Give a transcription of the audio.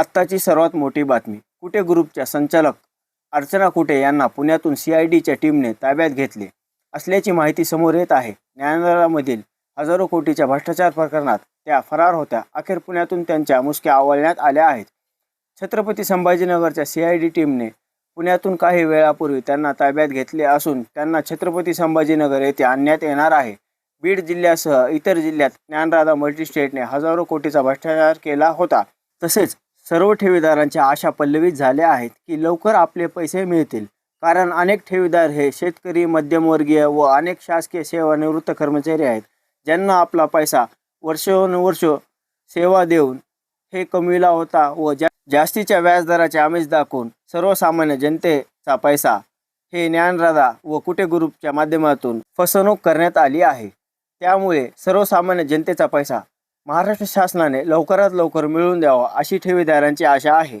आत्ताची सर्वात मोठी बातमी. कुटे ग्रुपच्या संचालक अर्चना कुटे यांना पुण्यातून सी आय डीच्या टीमने ताब्यात घेतले असल्याची माहिती समोर येत आहे. न्यायालयामधील हजारो कोटीच्या भ्रष्टाचार प्रकरणात त्या फरार होत्या. अखेर पुण्यातून त्यांच्या मुसक्या आवळण्यात आल्या आहेत. छत्रपती संभाजीनगरच्या सी आय डी टीमने पुण्यातून काही वेळापूर्वी त्यांना ताब्यात घेतले असून त्यांना छत्रपती संभाजीनगर येथे आणण्यात येणार आहे. बीड जिल्ह्यासह इतर जिल्ह्यात ज्ञानराधा मल्टीस्टेटने हजारो कोटीचा भ्रष्टाचार केला होता. तसेच सर्व ठेवीदारांच्या आशा पल्लवित झाल्या आहेत की लवकर आपले पैसे मिळतील. कारण अनेक ठेवीदार हे शेतकरी मध्यमवर्गीय व अनेक शासकीय सेवानिवृत्त कर्मचारी आहेत ज्यांना आपला पैसा वर्षानुवर्ष सेवा देऊन हे कमविला होता व जा जास्तीच्या व्याजदराचे आमिष दाखवून सर्वसामान्य जनतेचा पैसा हे ज्ञानराधा व कुटे ग्रुपच्या माध्यमातून फसवणूक करण्यात आली आहे. त्यामुळे सर्वसामान्य जनतेचा पैसा महाराष्ट्र शासनाने लवकरात लवकर मिळवून द्यावा अशी ठेवीदारांची आशा आहे.